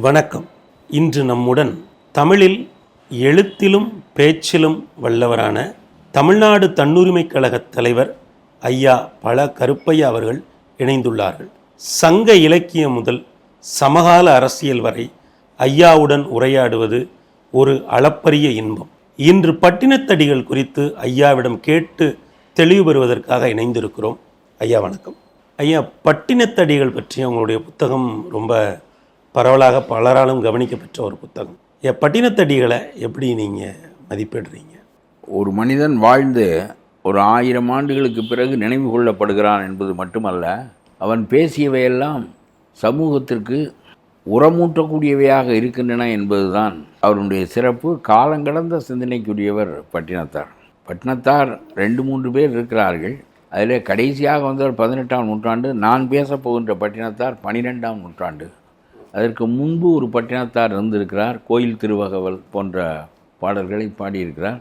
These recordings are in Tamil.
வணக்கம். இன்று நம்முடன் தமிழில் எழுத்திலும் பேச்சிலும் வல்லவரான தமிழ்நாடு தன்னுரிமைக் கழகத் தலைவர் ஐயா பல கருப்பையா அவர்கள் இணைந்துள்ளார்கள். சங்க இலக்கியம் முதல் சமகால அரசியல் வரை ஐயாவுடன் உரையாடுவது ஒரு அளப்பரிய இன்பம். இன்று பட்டினத்தடிகள் குறித்து ஐயாவிடம் கேட்டு தெளிவு பெறுவதற்காக இணைந்திருக்கிறோம். ஐயா வணக்கம். ஐயா பட்டினத்தடிகள் பற்றி உங்களுடைய புத்தகம் ரொம்ப பரவலாக பலராலும் கவனிக்கப்பெற்ற ஒரு புத்தகம். பட்டினத்தடிகளை எப்படி நீங்கள் மதிப்பிடுறீங்க? ஒரு மனிதன் வாழ்ந்து ஒரு ஆயிரம் ஆண்டுகளுக்கு பிறகு நினைவு கொள்ளப்படுகிறான் என்பது மட்டுமல்ல அவன் பேசியவையெல்லாம் சமூகத்திற்கு உரமூட்டக்கூடியவையாக இருக்கின்றன என்பதுதான் அவருடைய சிறப்பு. காலங்கடந்த சிந்தனைக்குரியவர் பட்டினத்தார். பட்டினத்தார் ரெண்டு மூன்று பேர் இருக்கிறார்கள். அதில் கடைசியாக வந்தவர் பதினெட்டாம் நூற்றாண்டு நான் பேசப் போகின்ற பட்டினத்தார் பனிரெண்டாம் நூற்றாண்டு. அதற்கு முன்பு ஒரு பட்டினத்தார் இருந்திருக்கிறார். கோயில் திருவகவல் போன்ற பாடல்களை பாடியிருக்கிறார்.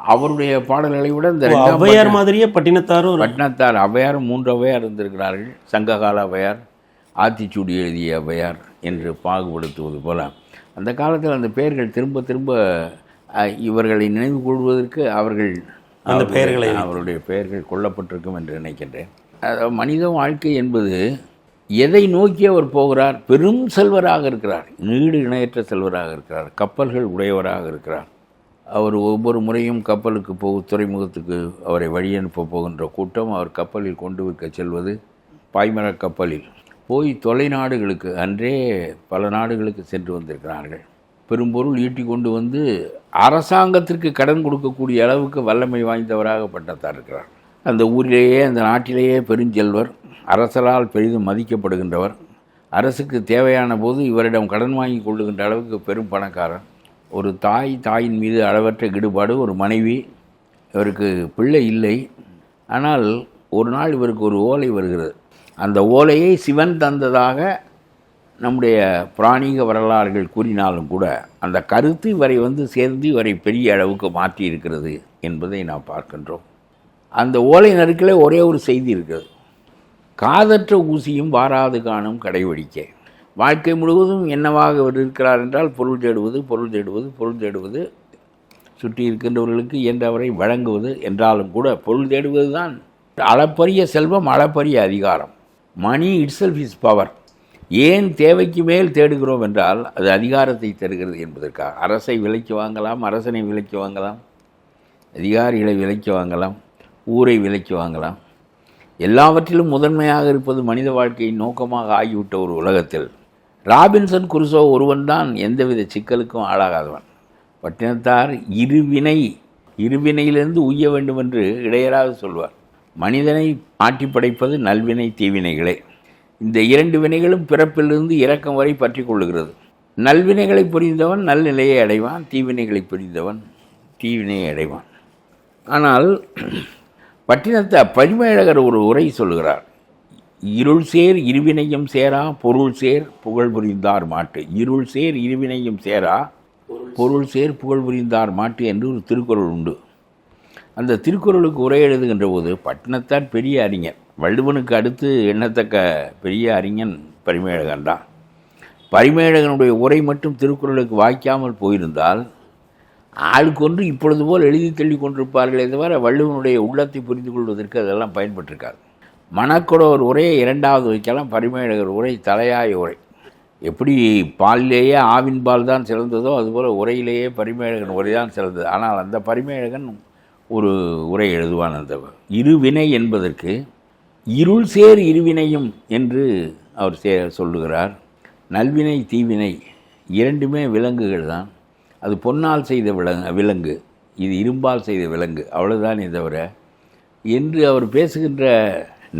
அவருடைய பாடல்களை விட இந்த ஔவையார் மாதிரியே பட்டினத்தாரும் பட்டினத்தார் ஔவையார் மூன்று ஔவையார் இருந்திருக்கிறார்கள். சங்ககால ஔவையார் ஆத்திச்சூடி எழுதிய ஔவையார் என்று பாகுபடுத்துவது போல. அந்த காலத்தில் அந்த பெயர்கள் திரும்ப திரும்ப இவர்களை நினைவு கொள்வதற்கு அவர்கள் அந்த பெயர்களை அவருடைய பெயர்கள் கொல்லப்பட்டிருக்கும் என்று நினைக்கின்றேன். மனித வாழ்க்கை என்பது எதை நோக்கி அவர் போகிறார்? பெரும் செல்வராக இருக்கிறார். நீடு இணையற்ற செல்வராக இருக்கிறார். கப்பல்கள் உடையவராக இருக்கிறார். அவர் ஒவ்வொரு முறையும் கப்பலுக்கு போ துறைமுகத்துக்கு அவரை வழி அனுப்ப போகின்ற கூட்டம் அவர் கப்பலில் கொண்டு வைக்க செல்வது பாய்மரக் கப்பலில். போய் தொலைநாடுகளுக்கு அன்றே பல நாடுகளுக்கு சென்று வந்திருக்கிறார்கள். பெரும்பொருள் ஈட்டி கொண்டு வந்து அரசாங்கத்திற்கு கடன் கொடுக்கக்கூடிய அளவுக்கு வல்லமை வாய்ந்தவராக பட்டத்தார் இருக்கிறார். அந்த ஊரிலேயே அந்த நாட்டிலேயே பெருஞ்செல்வர் அரசரால் பெரிதும் மதிக்கப்படுகின்றவர். அரசுக்கு தேவையான போது இவரிடம் கடன் வாங்கி கொள்ளுகின்ற அளவுக்கு பெரும் பணக்காரர். ஒரு தாய் தாயின் மீது அளவற்ற ஈடுபாடு ஒரு மனைவி இவருக்கு பிள்ளை இல்லை. ஆனால் ஒரு நாள் இவருக்கு ஒரு ஓலை வருகிறது. அந்த ஓலையை சிவன் தந்ததாக நம்முடைய பிராணிக வரலாறுகள் கூறினாலும் கூட அந்த கருத்து இவரை வந்து சேர்ந்து இவரை பெரிய அளவுக்கு மாற்றி இருக்கிறது என்பதை நாம் பார்க்கின்றோம். அந்த ஓலை நறுக்கில் ஒரே ஒரு செய்தி இருக்குது காதற்ற ஊசியும் வாராது காணும் கடைவடிக்க வாழ்க்கை முழுவதும் என்னவாக அவர் இருக்கிறார் என்றால் பொருள் தேடுவது பொருள் தேடுவது பொருள் தேடுவது சுற்றி இருக்கின்றவர்களுக்கு இயன்றவரை வழங்குவது என்றாலும் கூட பொருள் தேடுவது தான் அளப்பரிய செல்வம் அளப்பரிய அதிகாரம். மணி இட்செல்ஃப் இஸ் பவர் ஏன் தேவைக்கு மேல் தேடுகிறோம் என்றால் அது அதிகாரத்தை தருகிறது என்பதற்காக. அரசை விலைக்கு வாங்கலாம் அரசனை விலைக்கு வாங்கலாம் அதிகாரிகளை விலைக்கு வாங்கலாம். ஊரை விலைக்கு வாங்கலாம். எல்லாவற்றிலும் முதன்மையாக இருப்பது மனித வாழ்க்கையின் நோக்கமாக ஆகிவிட்ட ஒரு உலகத்தில். ராபின்சன் குருசோ ஒருவன்தான் எந்தவித சிக்கலுக்கும் ஆளாகாதவன். பட்டினத்தார் இருவினை இருவினையிலிருந்து உய்ய வேண்டும் என்று இடையராக சொல்வார். மனிதனை ஆட்டி படைப்பது நல்வினை தீவினைகளே. இந்த இரண்டு வினைகளும் பிறப்பிலிருந்து இறக்கம் வரை பற்றி கொள்ளுகிறது. நல்வினைகளை புரிந்தவன் நல்நிலையை அடைவான் தீவினைகளை புரிந்தவன் தீவினையை அடைவான். ஆனால் பட்டினத்த பரிமேழகர் ஒரு உரை சொல்கிறார் இருள் சேர் இருவினையும் சேரா பொருள் சேர் புகழ் புரிந்தார் மாட்டு. இருள் சேர் இருவினையும் சேரா பொருள் சேர் புகழ் புரிந்தார் மாட்டு என்று ஒரு திருக்குறள் உண்டு. அந்த திருக்குறளுக்கு உரை எழுதுகின்ற போது பட்டினத்தார் பெரிய அறிஞர். வள்ளுவனுக்கு அடுத்து எண்ணத்தக்க பெரிய அறிஞன் பரிமேழகன் தான். பரிமேழகனுடைய உரை மட்டும் திருக்குறளுக்கு வாய்க்காமல் போயிருந்தால் ஆளுக்கொன்று இப்பொழுது போல் எழுதி தள்ளி கொண்டிருப்பார்களே தவிர வள்ளுவனுடைய உள்ளத்தை புரிந்து கொள்வதற்கு அதெல்லாம் பயன்பட்டிருக்காது. மணக்குடவர் உரையை இரண்டாவது வைக்கலாம் பரிமேழகர் உரை தலையாய உரை. எப்படி பாலிலேயே ஆவின் பால் தான் சிறந்ததோ அதுபோல் உரையிலேயே பரிமேழகன் உரை தான் சிறந்தது. ஆனால் அந்த பரிமேழகன் ஒரு உரை எழுதுவான் அந்த இருவினை என்பதற்கு இருள் சேர் இருவினையும் என்று அவர் சே சொல்லுகிறார். நல்வினை தீவினை இரண்டுமே விலங்குகள் தான் அது பொன்னால் செய்த விலங்கு விலங்கு. இது இரும்பால் செய்த விலங்கு. அவ்வளோதானே தவிர என்று அவர் பேசுகின்ற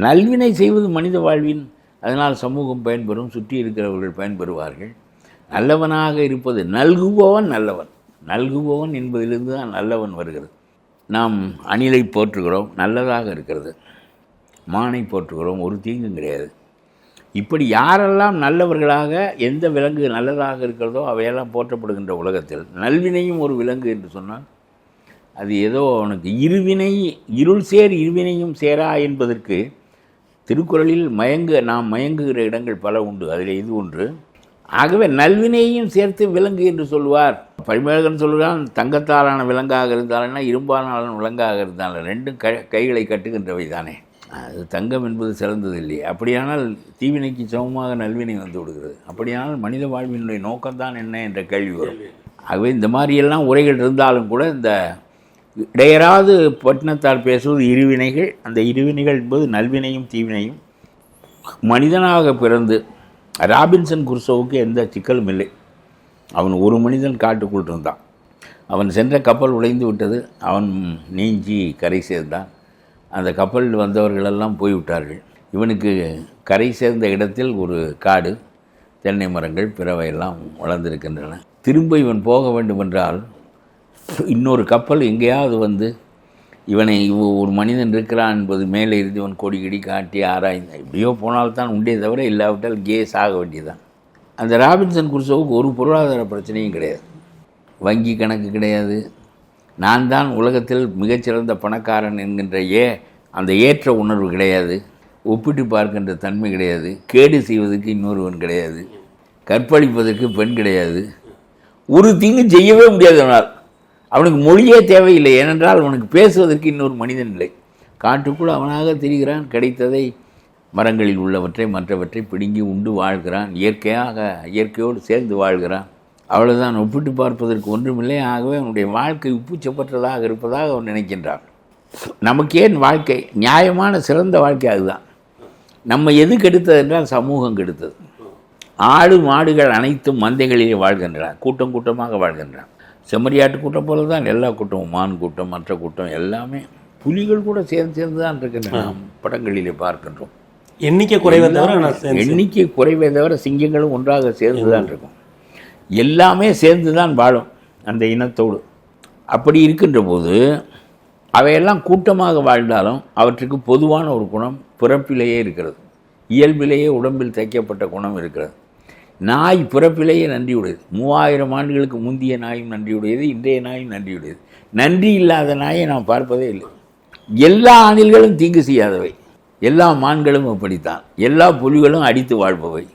நல்வினை செய்வது மனித வாழ்வின் அதனால் சமூகம் பயன்பெறும் சுற்றி இருக்கிறவர்கள் பயன்பெறுவார்கள். நல்லவனாக இருப்பது நல்குபவன் நல்லவன். நல்குபவன் என்பதிலிருந்து தான் நல்லவன் வருகிறது. நாம் அணிலை போற்றுகிறோம் நல்லதாக இருக்கிறது. மானை போற்றுகிறோம் ஒரு தீங்கும் கிடையாது. இப்படி யாரெல்லாம் நல்லவர்களாக எந்த விலங்கு நல்லதாக இருக்கிறதோ அவையெல்லாம் போற்றப்படுகின்ற உலகத்தில் நல்வினையும் ஒரு விலங்கு என்று சொன்னால் அது ஏதோ அவனுக்கு இருவினை இருள் சேர் இருவினையும் சேரா என்பதற்கு திருக்குறளில் மயங்கு நாம் மயங்குகிற இடங்கள் பல உண்டு. அதில் இது ஒன்று. ஆகவே நல்வினையையும் சேர்த்து விலங்கு என்று சொல்லுவார் பரிமேகன் சொல்கிறான் தங்கத்தாலான விலங்காக இருந்தாலும் இரும்பாலான விலங்காக இருந்தாலும் ரெண்டும் க கைகளை கட்டுகின்றவை தானே அது தங்கம் என்பது சிறந்தது இல்லை. அப்படியானால் தீவினைக்கு சமமாக நல்வினை வந்து விடுகிறது. அப்படியானால் மனித வாழ்வினுடைய நோக்கம்தான் என்ன என்ற கேள்வி வரும். ஆகவே இந்த மாதிரியெல்லாம் உரைகள் இருந்தாலும் கூட இந்த இடையராது பட்டினத்தார் பேசுவது இருவினைகள் அந்த இருவினைகள் என்பது நல்வினையும் தீவினையும் மனிதனாக பிறந்து ராபின்சன் குர்சோவுக்கு எந்த சிக்கலும் இல்லை. அவன் ஒரு மனிதன் காட்டுக்குள் இருந்தான். அவன் சென்ற கப்பல் உடைந்து விட்டது. அவன் நீஞ்சி கரை சேர்ந்தான். அந்த கப்பலில் வந்தவர்களெல்லாம் போய்விட்டார்கள். இவனுக்கு கரை சேர்ந்த இடத்தில் ஒரு காடு தென்னை மரங்கள் பிறவையெல்லாம் வளர்ந்திருக்கின்றன. திரும்ப இவன் போக வேண்டுமென்றால் இன்னொரு கப்பல் எங்கேயாவது வந்து இவனை இவ ஒரு மனிதன் இருக்கிறான் என்பது மேலே இருந்து இவன் கொடி கிடி காட்டி ஆராய்ந்து எப்படியோ போனால்தான் உண்டே தவிர இல்லாவிட்டால் கேஸ் ஆக வேண்டியதுதான். அந்த ராபின்சன் குருசோவுக்கு ஒரு பொருளாதார பிரச்சனையும் கிடையாது. வங்கி கணக்கு கிடையாது. நான் தான் உலகத்தில் மிகச்சிறந்த பணக்காரன் என்கின்ற ஏ அந்த ஏற்ற உணர்வு கிடையாது. ஒப்பிட்டு பார்க்கின்ற தன்மை கிடையாது. கேடு செய்வதற்கு இன்னொருவன் கிடையாது. கற்பழிப்பதற்கு பெண் கிடையாது. ஒரு தீங்கு செய்யவே முடியாது அவனால் அவனுக்கு மொழியே தேவையில்லை. ஏனென்றால் அவனுக்கு பேசுவதற்கு இன்னொரு மனிதன் இல்லை. காட்டுக்குள் அவனாக திரிகிறான். கிடைத்ததை மரங்களில் உள்ளவற்றை மற்றவற்றை பிடுங்கி உண்டு வாழ்கிறான். இயற்கையாக இயற்கையோடு சேர்ந்து வாழ்கிறான். அவ்வளவுதான். ஒப்பிட்டு பார்ப்பதற்கு ஒன்றுமில்லை. ஆகவே அவனுடைய வாழ்க்கை உப்புச்சப்பற்றதாக இருப்பதாக அவன் நினைக்கின்றான். நமக்கு ஏன் வாழ்க்கை? நியாயமான சிறந்த வாழ்க்கை அதுதான். நம்ம எது கெடுத்தது என்றால் சமூகம் கெடுத்தது. ஆடு மாடுகள் அனைத்தும் மந்தைகளிலே வாழ்கின்றன. கூட்டம் கூட்டமாக வாழ்கின்றன. செம்மறியாட்டு கூட்டம் போல தான் எல்லா கூட்டமும் மான் கூட்டம் மற்ற கூட்டம் எல்லாமே புலிகள் கூட சேர்ந்து சேர்ந்து தான் இருக்கின்றன நாம் படங்களிலே பார்க்கின்றோம். எண்ணிக்கை குறைவை தவிர எண்ணிக்கை குறைவே தவிர சிங்கங்களும் ஒன்றாக சேர்ந்து தான் இருக்கும். எல்லாமே சேர்ந்து தான் வாழும் அந்த இனத்தோடு. அப்படி இருக்கின்ற போது அவையெல்லாம் கூட்டமாக வாழ்ந்தாலும் அவற்றுக்கு பொதுவான ஒரு குணம் பிறப்பிலேயே இருக்கிறது. இயல்பிலேயே உடம்பில் தைக்கப்பட்ட குணம் இருக்கிறது. நாய் பிறப்பிலேயே நன்றியுடையது. மூவாயிரம் ஆண்டுகளுக்கு முந்தைய நாயும் நன்றியுடையது இன்றைய நாயும் நன்றியுடையது. நன்றி இல்லாத நாயை நாம் பார்ப்பதே இல்லை. எல்லா அணில்களும் தீங்கு செய்யாதவை. எல்லா மான்களும் அப்படித்தான். எல்லா புலிகளும் அடித்து வாழ்பவை.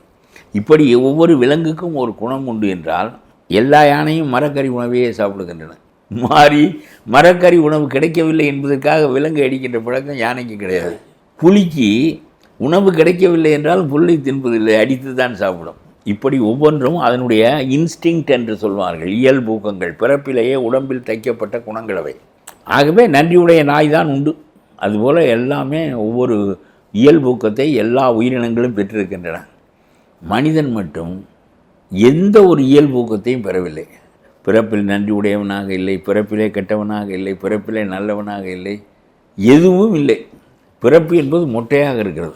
இப்படி ஒவ்வொரு விலங்குக்கும் ஒரு குணம் உண்டு என்றால் எல்லா யானையும் மரக்கறி உணவையே சாப்பிடுகின்றன. மாறி மரக்கறி உணவு கிடைக்கவில்லை என்பதற்காக விலங்கு அடிக்கின்ற பழக்கம் யானைக்கு கிடையாது. புலிக்கு உணவு கிடைக்கவில்லை என்றால் புல்லை தின்பதில்லை அடித்து தான் சாப்பிடும். இப்படி ஒவ்வொன்றும் அதனுடைய இன்ஸ்டிங்க்ட் என்று சொல்வார்கள் இயல்பூக்கங்கள் பிறப்பிலேயே உடம்பில் தைக்கப்பட்ட குணங்களவை. ஆகவே நன்றியுடைய நாய் தான் உண்டு. அதுபோல் எல்லாமே ஒவ்வொரு இயல்பூக்கத்தை எல்லா உயிரினங்களும் பெற்றிருக்கின்றன. மனிதன் மட்டும் எந்த ஒரு இயல்பூக்கத்தையும் பெறவில்லை. பிறப்பில் நன்றி உடையவனாக இல்லை பிறப்பிலே கெட்டவனாக இல்லை பிறப்பிலே நல்லவனாக இல்லை எதுவும் இல்லை. பிறப்பு என்பது மொட்டையாக இருக்கிறது.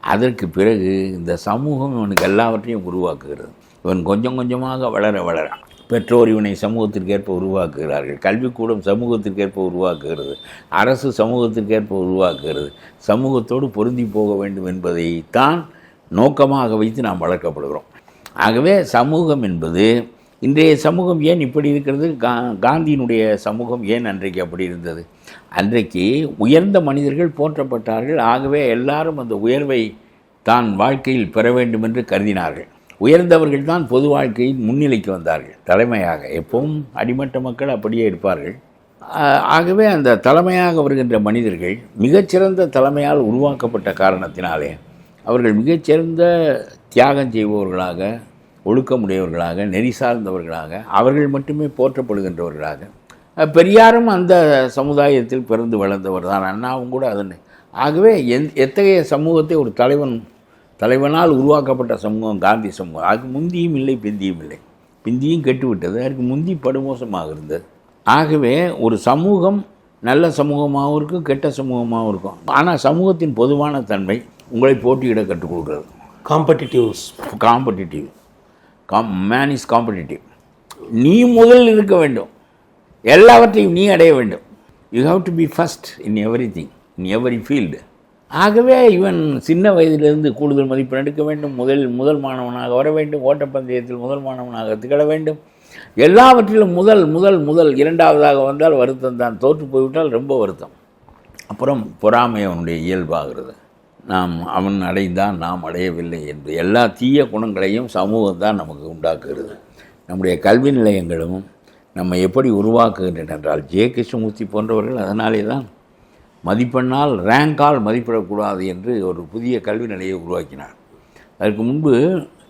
அதற்கு பிறகு இந்த சமூகம் இவனுக்கு எல்லாவற்றையும் உருவாக்குகிறது. இவன் கொஞ்சம் கொஞ்சமாக வளர வளர பெற்றோர் இவனை சமூகத்திற்கேற்ப உருவாக்குகிறார்கள். கல்விக்கூடம் சமூகத்திற்கேற்ப உருவாக்குகிறது. அரசு சமூகத்திற்கேற்ப உருவாக்குகிறது. சமூகத்தோடு பொருந்தி போக வேண்டும் என்பதை தான் நோக்கமாக வைத்து நாம் வளர்க்கப்படுகிறோம். ஆகவே சமூகம் என்பது இன்றைய சமூகம் ஏன் இப்படி இருக்கிறது? கா காந்தியினுடைய சமூகம் ஏன் அன்றைக்கு அப்படி இருந்தது? அன்றைக்கு உயர்ந்த மனிதர்கள் போற்றப்பட்டார்கள். ஆகவே எல்லாரும் அந்த உயர்வை தான் வாழ்க்கையில் பெற வேண்டும் என்று கருதினார்கள். உயர்ந்தவர்கள் தான் பொது வாழ்க்கையில் முன்னிலைக்கு வந்தார்கள். தலைமையாக எப்பவும் அடிமட்ட மக்கள் அப்படியே இருப்பார்கள். ஆகவே அந்த தலைமையாக வருகின்ற மனிதர்கள் மிகச்சிறந்த தலைமையால் உருவாக்கப்பட்ட காரணத்தினாலே அவர்கள் மிகச்சிறந்த தியாகம் செய்பவர்களாக ஒழுக்கமுடையவர்களாக நெறி சார்ந்தவர்களாக அவர்கள் மட்டுமே போற்றப்படுகின்றவர்களாக. பெரியாரும் அந்த சமுதாயத்தில் பிறந்து வளர்ந்தவர் தான். அண்ணாவும் கூட அதன். ஆகவே எந் எத்தகைய சமூகத்தை ஒரு தலைவன் தலைவனால் உருவாக்கப்பட்ட சமூகம் காந்தி சமூகம். அதுக்கு முந்தியும் இல்லை பிந்தியும் இல்லை. பிந்தியும் கெட்டுவிட்டது. அதுக்கு முந்தி படுமோசமாக இருந்தது. ஆகவே ஒரு சமூகம் நல்ல சமூகமாகவும் இருக்கும் கெட்ட சமூகமாகவும் இருக்கும். ஆனால் சமூகத்தின் பொதுவான தன்மை உங்களை போட்டியிட கற்றுக் கொடுக்கிறது. Competitives competitive common is competitive நீ முதல் இருக்க வேண்டும். எல்லாவற்றையும் நீ அடைய வேண்டும். You have to be first in everything in every field ஆகவே இவன் சின்ன வயதிலிருந்து கூடுதல் மதிப்பெண் எடுக்க வேண்டும். முதல் முதல் மாணவனாக வர வேண்டும். ஓட்டப்பந்தயத்தில் முதல் மாணவனாக திகழ வேண்டும். எல்லாவற்றிலும் முதல் முதல் முதல் இரண்டாவதாக வந்தால் வருத்தம் தான் தோற்று போய்விட்டால் ரொம்ப வருத்தம். அப்புறம் பொறாமை அவனுடைய இயல்பாகிறது. நாம் அவன் அடைந்தான் நாம் அடையவில்லை என்று எல்லா தீய குணங்களையும் சமூகம் தான் நமக்கு உண்டாக்குகிறது. நம்முடைய கல்வி நிலையங்களும் நம்ம எப்படி உருவாக்குகின்றன என்றால் ஜே. கிருஷ்ணமூர்த்தி போன்றவர்கள் அதனாலே தான் மதிப்பெண்ணால் ரேங்கால் மதிப்பிடக்கூடாது என்று ஒரு புதிய கல்வி நிலையை உருவாக்கினார். அதற்கு முன்பு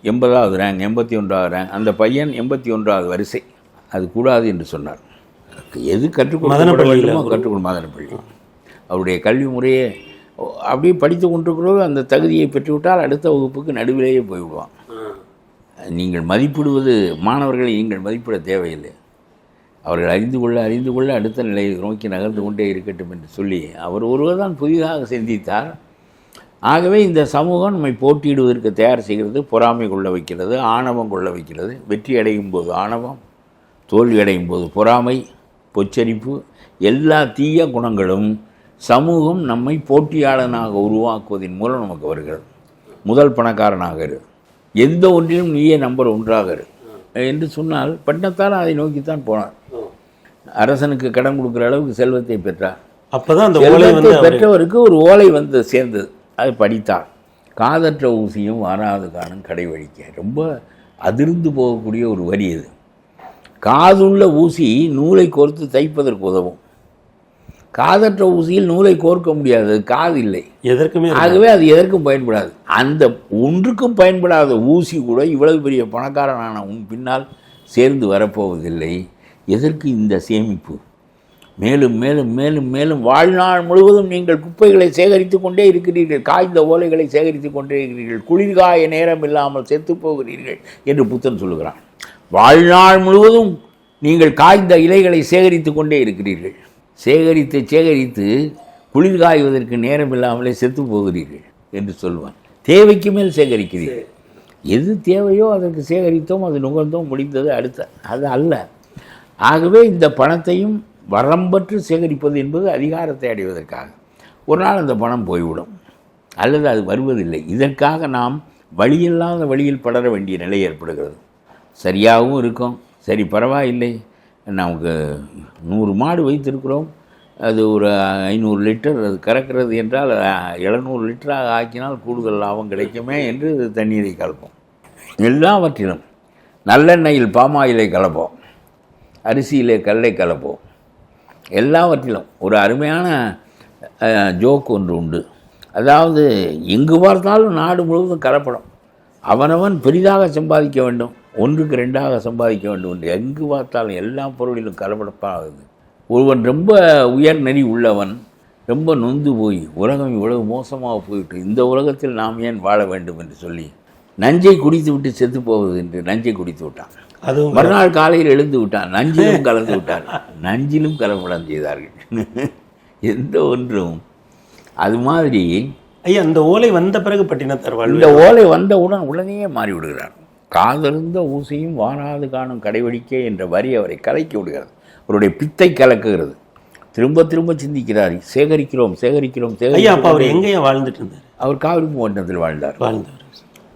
எண்பதாவது ரேங்க் எண்பத்தி ஒன்றாவது ரேங்க் அந்த பையன் எண்பத்தி ஒன்றாவது வரிசை. அது கூடாது என்று சொன்னார். எது கற்றுக் கொடுக்கப்பட மதனப்பள்ளியில வேண்டுமோ கற்றுக்கொடு மதனப்பள்ளி. அவருடைய கல்வி முறையே அப்படியே படித்து கொண்டிருக்கிறோம் அந்த தகுதியை பெற்றுவிட்டால் அடுத்த வகுப்புக்கு நடுவிலேயே போய்விடுவான். நீங்கள் மதிப்பிடுவது மாணவர்களை நீங்கள் மதிப்பிட தேவையில்லை. அவர்கள் அறிந்து கொள்ள அறிந்து கொள்ள அடுத்த நிலையை நோக்கி நகர்ந்து கொண்டே இருக்கட்டும் என்று சொல்லி அவர் ஒருவர் தான் புதிதாக சிந்தித்தார். ஆகவே இந்த சமூகம் நம்மை போட்டியிடுவதற்கு தயார் செய்கிறது பொறாமை கொள்ள வைக்கிறது ஆணவம் கொள்ள வைக்கிறது. வெற்றி அடையும் போது ஆணவம் தோல்வி அடையும் போது பொறாமை பொச்சரிப்பு எல்லா தீய குணங்களும் சமூகம் நம்மை போட்டியாளனாக உருவாக்குவதன் மூலம் நமக்கு வருகிறது. முதல் பணக்காரனாக இரு. எந்த ஒன்றிலும் நீயே நம்பர் ஒன்றாக இரு. என்று சொன்னால் பட்டத்தால் அதை நோக்கித்தான் போனார். அரசனுக்கு கடன் கொடுக்குற அளவுக்கு செல்வத்தை பெற்றார். அப்பதான் அந்த ஓலை வந்து பெற்றவருக்கு ஒரு ஓலை வந்து சேர்ந்தது. அது படித்தார். காதற்ற ஊசியும் வாராது காணும் கடை வழிக்க. ரொம்ப அதிர்ந்து போகக்கூடிய ஒரு வரி இது. காதுள்ள ஊசி நூலை கோர்த்து தைப்பதற்கு உதவும். காதற்ற ஊசியில் நூலை கோர்க்க முடியாது. காது இல்லை. எதற்குமே ஆகவே அது எதற்கும் பயன்படாது. அந்த ஒன்றுக்கும் பயன்படாத ஊசி கூட இவ்வளவு பெரிய பணக்காரனான உன் பின்னால் சேர்ந்து வரப்போவதில்லை. எதற்கு இந்த சேமிப்பு? மேலும் மேலும் மேலும் மேலும் வாழ்நாள் முழுவதும் நீங்கள் குப்பைகளை சேகரித்து கொண்டே இருக்கிறீர்கள். காய்ந்த ஓலைகளை சேகரித்து கொண்டே இருக்கிறீர்கள். குளிர்காய நேரம் இல்லாமல் செத்து போகிறீர்கள் என்று புத்தன் சொல்லுகிறான். வாழ்நாள் முழுவதும் நீங்கள் காய்ந்த இலைகளை சேகரித்து கொண்டே இருக்கிறீர்கள். சேகரித்து சேகரித்து குளிர் காய்வதற்கு நேரம் இல்லாமலே செத்து போகிறீர்கள் என்று சொல்வான். தேவைக்கு மேல் சேகரிக்கிறீர்கள். எது தேவையோ அதற்கு சேகரித்தோம் அது நுகர்ந்தோம் முடிந்தது அடுத்த அது அல்ல. ஆகவே இந்த பணத்தையும் வரம்பற்று சேகரிப்பது என்பது அதிகாரத்தை அடைவதற்காக. ஒரு நாள் அந்த பணம் போய்விடும் அல்லது அது வருவதில்லை. இதற்காக நாம் வழியில்லாத வழியில் படர வேண்டிய நிலை ஏற்படுகிறது. சரியாகவும் இருக்கும் சரி பரவாயில்லை. நமக்கு நூறு மாடு வைத்திருக்கிறோம். அது ஒரு ஐநூறு லிட்டர் அது கறக்கிறது என்றால் எழுநூறு லிட்டராக ஆக்கினால் கூடுதல் லாபம் கிடைக்குமே என்று தண்ணீரை கலப்போம். எல்லாவற்றிலும் நல்லெண்ணெயில் பாமாயிலை கலப்போம். அரிசியிலே கல்லை கலப்போம். எல்லாவற்றிலும் ஒரு அருமையான ஜோக் ஒன்று உண்டு. அதாவது எங்கு பார்த்தாலும் நாடு முழுவதும் கலப்படம். அவனவன் பெரிதாக சம்பாதிக்க வேண்டும். ஒன்றுக்கு ரெண்டாக சம்பாதிக்க வேண்டும் என்று எங்கு பார்த்தாலும் எல்லா பொருளிலும் கலப்படப்பாகுது ஒருவன் ரொம்ப உயர் நெறி உள்ளவன் ரொம்ப நொந்து போய் உலகம் இவ்வளவு மோசமாக போயிட்டு இந்த உலகத்தில் நாம் ஏன் வாழ வேண்டும் என்று சொல்லி நஞ்சை குடித்து விட்டு செத்து போவது என்று நஞ்சை குடித்து விட்டான். அதுவும் மறுநாள் காலையில் எழுந்து விட்டான். நஞ்சிலும் கலந்து விட்டான். நஞ்சிலும் கலப்படம் செய்தார்கள். எந்த ஒன்றும். அது மாதிரி ஐயா அந்த ஓலை வந்த பிறகு பட்டினத்தார் இந்த ஓலை வந்தவுடன் உடனே மாறி விடுகிறார் காதலிருந்த ஊசியும் வாராது காணும் கடைவடிக்கை என்ற வரி அவரை கலக்கி விடுகிறது. அவருடைய பித்தை கலக்குகிறது. திரும்ப திரும்ப சிந்திக்கிறார். சேகரிக்கிறோம் சேகரிக்கிறோம் அவர் எங்கேயா வாழ்ந்துட்டு இருந்தார் அவர் காவிரி மாவட்டத்தில் வாழ்ந்தார். வாழ்ந்தவர்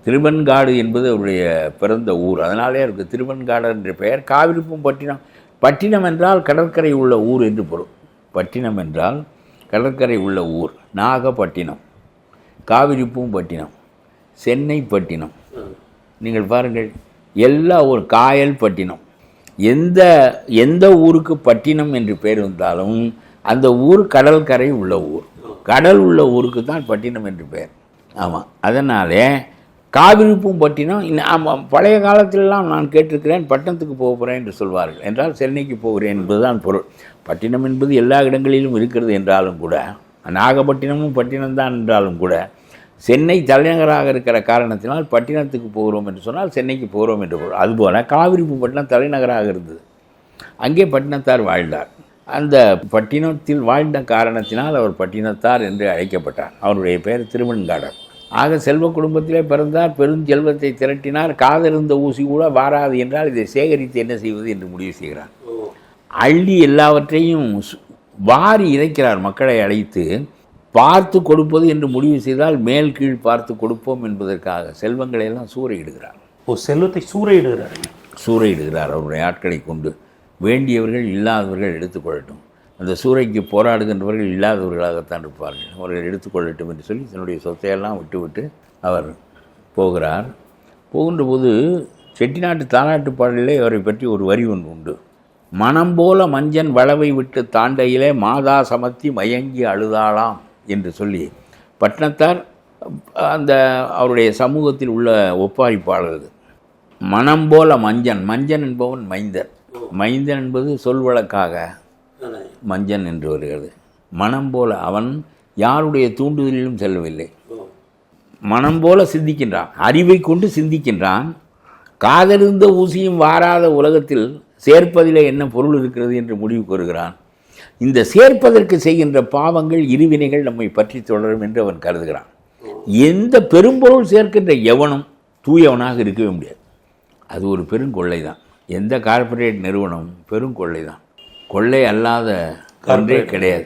திருவெண்காடு என்பது அவருடைய பிறந்த ஊர். அதனாலே அவருக்கு திருவெண்காடு என்ற பெயர் காவிரிப்பும் பட்டினம். பட்டினம் என்றால் கடற்கரை உள்ள ஊர் என்று பொருள். பட்டினம் என்றால் கடற்கரை உள்ள ஊர். நாகப்பட்டினம். காவிரிப்பும் பட்டினம். சென்னை பட்டினம். நீங்கள் பாருங்கள் எல்லா ஒரு காயல் பட்டினம். எந்த எந்த ஊருக்கு பட்டினம் என்று பெயர் வந்தாலும் அந்த ஊர் கடற்கரை உள்ள ஊர். கடல் உள்ள ஊருக்கு தான் பட்டினம் என்று பெயர் ஆமாம் அதனாலே காவிரிப்பும் பட்டினம் இன்ன- ஆமாம் பழைய காலத்திலெல்லாம் நான் கேட்டிருக்கிறேன் பட்டணத்துக்கு போகிறேன் என்று சொல்வார்கள். என்றால் சென்னைக்கு போகிறேன் என்பதுதான் பொருள். பட்டினம் என்பது எல்லா இடங்களிலும் இருக்கிறது என்றாலும் கூட நாகப்பட்டினமும் பட்டினம் தான் என்றாலும் கூட சென்னை தலைநகராக இருக்கிற காரணத்தினால் பட்டினத்துக்கு போகிறோம் என்று சொன்னால் சென்னைக்கு போகிறோம் என்று பொருள். அதுபோல் காவிரிப்பு பட்டினம் தலைநகராக இருந்தது. அங்கே பட்டினத்தார் வாழ்ந்தார். அந்த பட்டினத்தில் வாழ்ந்த காரணத்தினால் அவர் பட்டினத்தார் என்று அழைக்கப்பட்டார். அவருடைய பெயர் திருவெண்காடர் ஆக செல்வ குடும்பத்திலே பிறந்தார். பெருஞ்செல்வத்தை திரட்டினார். காதிருந்த ஊசி கூட வாராது என்றால் இதை சேகரித்து என்ன செய்வது என்று முடிவு செய்கிறார். அள்ளி எல்லாவற்றையும் வாரி இறைக்கிறார் மக்களை அழைத்து பார்த்து கொடுப்பது என்று முடிவு செய்தால் மேல் கீழ் பார்த்து கொடுப்போம் என்பதற்காக செல்வங்களை எல்லாம் சூறையிடுகிறார். ஓ செல்வத்தை சூறையிடுகிறார். சூறையிடுகிறார் அவருடைய ஆட்களை கொண்டு. வேண்டியவர்கள் இல்லாதவர்கள் எடுத்துக்கொள்ளட்டும் அந்த சூறைக்கு போராடுகின்றவர்கள் இல்லாதவர்களாகத்தான் இருப்பார்கள். அவர்கள் எடுத்துக்கொள்ளட்டும் என்று சொல்லி தன்னுடைய சொத்தையெல்லாம் விட்டுவிட்டு அவர் போகிறார். போகின்ற போது செட்டிநாட்டு தாலாட்டு பாடலிலே அவரை பற்றி ஒரு வரி ஒன்று உண்டு. மனம் போல மஞ்சன் வளவை விட்டு தாண்டையிலே மாதா சமத்தி மயங்கி அழுதாளாம். என்று சொல்லி பட்டினத்தார் அந்த அவருடைய சமூகத்தில் உள்ள ஒப்பாரிப்பாளர்கள் மனம் போல மஞ்சன் மஞ்சன் என்பவன் மைந்தன் மைந்தன் என்பது சொல்வழக்காக மஞ்சன் என்று வருகிறது. மனம் போல அவன் யாருடைய தூண்டுதலிலும் செல்லவில்லை. மனம் போல சிந்திக்கின்றான் அறிவை கொண்டு சிந்திக்கின்றான். காதலிருந்த ஊசியும் வாராத உலகத்தில் சேர்ப்பதிலே என்ன பொருள் இருக்கிறது என்று முடிவு கூறுகிறான். இந்த சேர்ப்பதற்கு செய்கின்ற பாவங்கள் இருவினைகள் நம்மை பற்றி தொடரும் என்று அவன் கருதுகிறான். எந்த பெரும்பொருள் சேர்க்கின்ற எவனும் தூயவனாக இருக்கவே முடியாது. அது ஒரு பெருங்கொள்ளை தான் எந்த கார்ப்பரேட் நிறுவனம் பெருங்கொள்ளை தான் கொள்ளை அல்லாத ஒன்றே கிடையாது.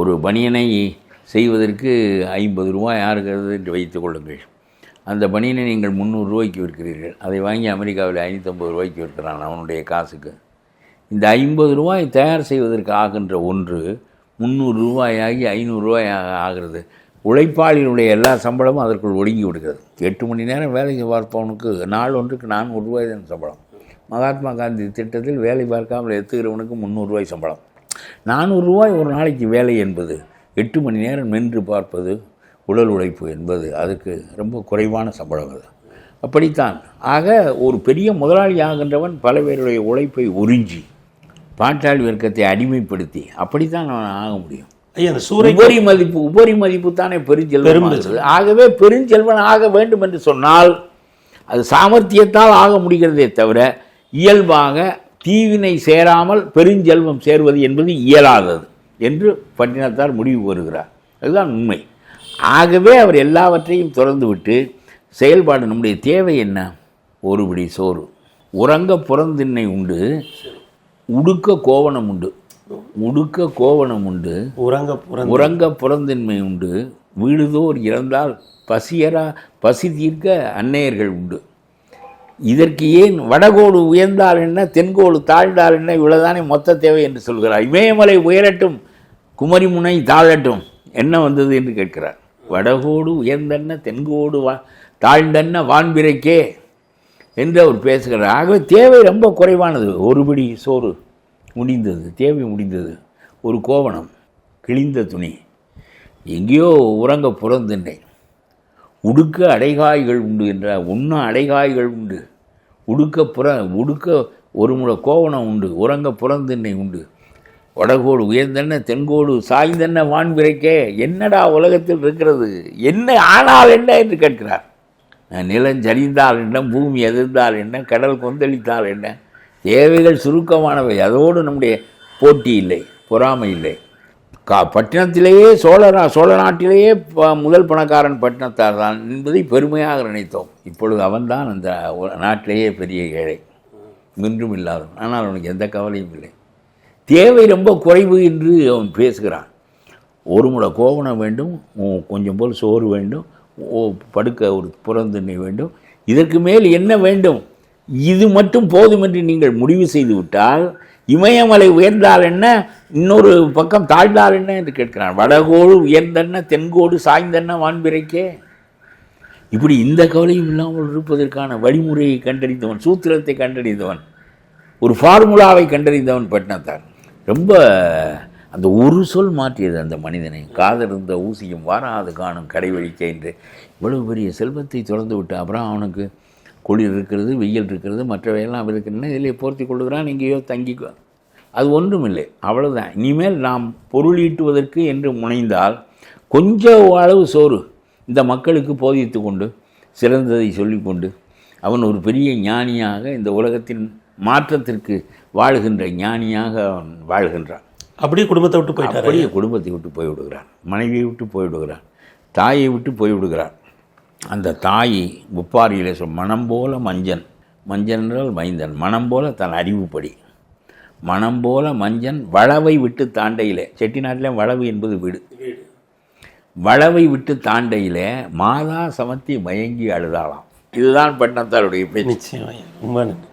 ஒரு பனியனை செய்வதற்கு ஐம்பது ரூபாய் யாருக்கிறது என்று வைத்துக் கொள்ளுங்கள். அந்த பனியனை நீங்கள் முந்நூறு ரூபாய்க்கு விற்கிறீர்கள். அதை வாங்கி அமெரிக்காவில் ஐநூற்றம்பது ரூபாய்க்கு விற்கிறான் அவனுடைய காசுக்கு. இந்த ஐம்பது ரூபாய் தயார் செய்வதற்கு ஆகின்ற ஒன்று முந்நூறு ரூபாயாகி ஐநூறுரூவாயாக ஆக- ஆகிறது. உழைப்பாளியினுடைய எல்லா சம்பளமும் அதற்குள் ஒடுங்கி விடுகிறது. எட்டு மணி நேரம் வேலைக்கு பார்ப்பவனுக்கு நாள் ஒன்றுக்கு நானூறு ரூபாய் தான் சம்பளம். மகாத்மா காந்தி திட்டத்தில் வேலை பார்க்காமல் எத்துகிறவனுக்கு முந்நூறுரூவாய் சம்பளம். நானூறுரூவாய் ஒரு நாளைக்கு வேலை என்பது எட்டு மணி நேரம் நின்று பார்ப்பது உடல் உழைப்பு என்பது அதுக்கு ரொம்ப குறைவான சம்பளம் அது. அப்படித்தான். ஆக ஒரு பெரிய முதலாளி ஆகின்றவன் பல பேருடைய உழைப்பை உறிஞ்சி பாட்டாளி வர்க்கத்தை அடிமைப்படுத்தி அப்படித்தான் அவன் ஆக முடியும். உபரி மதிப்பு உபரி மதிப்பு தானே பெருஞ்செல்வம் ஆகுது. ஆகவே பெருஞ்செல்வன் ஆக வேண்டும் என்று சொன்னால் அது சாமர்த்தியத்தால் ஆக முடிகிறதே தவிர இயல்பாக தீவினை சேராமல் பெருஞ்செல்வம் சேர்வது என்பது இயலாதது என்று பட்டினத்தார் முடிவு வருகிறார் அதுதான் உண்மை. ஆகவே அவர் எல்லாவற்றையும் திறந்து விட்டு செயல்பாடு நம்முடைய தேவை என்ன? ஒருபடி சோறு. உறங்க புறந்தின்னை உண்டு. உடுக்க கோவணம் உண்டு. உடுக்க கோவணம் உண்டு. உறங்க உறங்க புறந்தின்மை உண்டு. வீடுதோர் இறந்தால் பசியரா பசி தீர்க்க அன்னையர்கள் உண்டு. இதற்கு ஏன் வடகோடு உயர்ந்தால் என்ன தென்கோடு தாழ்ந்தால் என்ன இவ்வளவுதானே மொத்த தேவை என்று சொல்கிறார். இமயமலை உயரட்டும் குமரிமுனை தாழட்டும். என்ன வந்தது என்று கேட்கிறார். வடகோடு உயர்ந்தென்ன தென்கோடு வா தாழ்ந்தென்ன வான்பிறைக்கே? என்று அவர் பேசுகிறார். ஆகவே தேவை ரொம்ப குறைவானது. ஒருபடி சோறு முடிந்தது. தேவை முடிந்தது. ஒரு கோவணம் கிழிந்த துணி. எங்கேயோ உறங்க புறந்தின்னை உடுக்க அடைகாய்கள் உண்டு என்றார். உண்ண அடைகாய்கள் உண்டு. உடுக்க புற உடுக்க ஒரு முறை கோவணம் உண்டு. உறங்க புறந்தின்னை உண்டு. வடகோடு உயர்ந்தென்ன தென்கோடு சாய்ந்தென்ன வான்பிறைக்கே என்னடா உலகத்தில் இருக்கிறது? என்ன ஆனால் என்ன என்று கேட்கிறார். நிலம் நிலஞ்சரிந்தால் என்ன பூமி எதிர்ந்தால் என்ன கடல் கொந்தளித்தால் என்ன தேவைகள் சுருக்கமானவை அதோடு நம்முடைய போட்டி இல்லை பொறாமை இல்லை. கா பட்டினத்திலேயே சோழரா சோழ நாட்டிலேயே ப- முதல் பணக்காரன் பட்டினத்தார் தான் என்பதை பெருமையாக நினைத்தோம். இப்பொழுது அவன்தான் அந்த நாட்டிலேயே பெரிய ஏழை. இன்றும் இல்லாதவன் ஆனால் அவனுக்கு எந்த கவலையும் இல்லை. தேவை ரொம்ப குறைவு என்று அவன் பேசுகிறான். ஒரு முறை கோவணம் வேண்டும் உ- கொஞ்சம் போல் சோறு வேண்டும் படுக்க ஒரு புறந்தண்ணி வேண்டும். இதற்கு மேல் என்ன வேண்டும்? இது மட்டும் போதும் என்று நீங்கள் முடிவு செய்து விட்டால் இமயமலை உயர்ந்தால் என்ன? இன்னொரு பக்கம் தாழ்ந்தால் என்ன என்று கேட்கிறான். வடகோடு உயர்ந்தென்ன தென்கோடு சாய்ந்தென்ன வான்பிறைக்கே? இப்படி இந்த கவலையும் இல்லாமல் இருப்பதற்கான வழிமுறையை கண்டறிந்தவன் சூத்திரத்தை கண்டறிந்தவன் ஒரு ஃபார்முலாவை கண்டறிந்தவன் பட்டினத்தார் ரொம்ப அந்த ஒரு சொல் மாற்றியது அந்த மனிதனை. காதலிருந்த ஊசியும் வாராது காணும் கடைவழிக்க என்று. இவ்வளவு பெரிய செல்வத்தை திறந்து விட்டு அப்புறம் அவனுக்கு குளிர் இருக்கிறது வெயில் இருக்கிறது மற்றவையெல்லாம் இருக்கின்றன. இதிலே போர்த்தி கொள்ளுகிறான் எங்கேயோ தங்கி அது ஒன்றும் இல்லை அவ்வளவுதான். இனிமேல் நாம் பொருளீட்டுவதற்கு என்று முனைந்தால் கொஞ்சம் அளவு சோறு இந்த மக்களுக்கு போதித்து கொண்டு சிறந்ததை சொல்லிக்கொண்டு அவன் ஒரு பெரிய ஞானியாக இந்த உலகத்தின் மாற்றத்திற்கு வாழ்கின்ற ஞானியாக அவன் வாழ்கின்றான். அப்படியே குடும்பத்தை விட்டு போயிட்டாரு. அப்படியே குடும்பத்தை விட்டு போய்விடுகிறான் மனைவியை விட்டு போய்விடுகிறான் தாயை விட்டு போய்விடுகிறான் அந்த தாய் ஒப்பாரியிலே சொல் மனம் போல மஞ்சன். மஞ்சன் என்றால் மைந்தன். மனம் போல தன் அறிவுப்படி. மனம் போல மஞ்சன் வளவை விட்டு தாண்டையிலே செட்டிநாட்டிலே வளவு என்பது வீடு. வளவை விட்டு தாண்டையிலே மாதா சமத்தி மயங்கி அழுதாளாம். இதுதான் பட்டினத்தாருடைய பேச்சு. நிச்சயம் ரொம்ப நன்றி.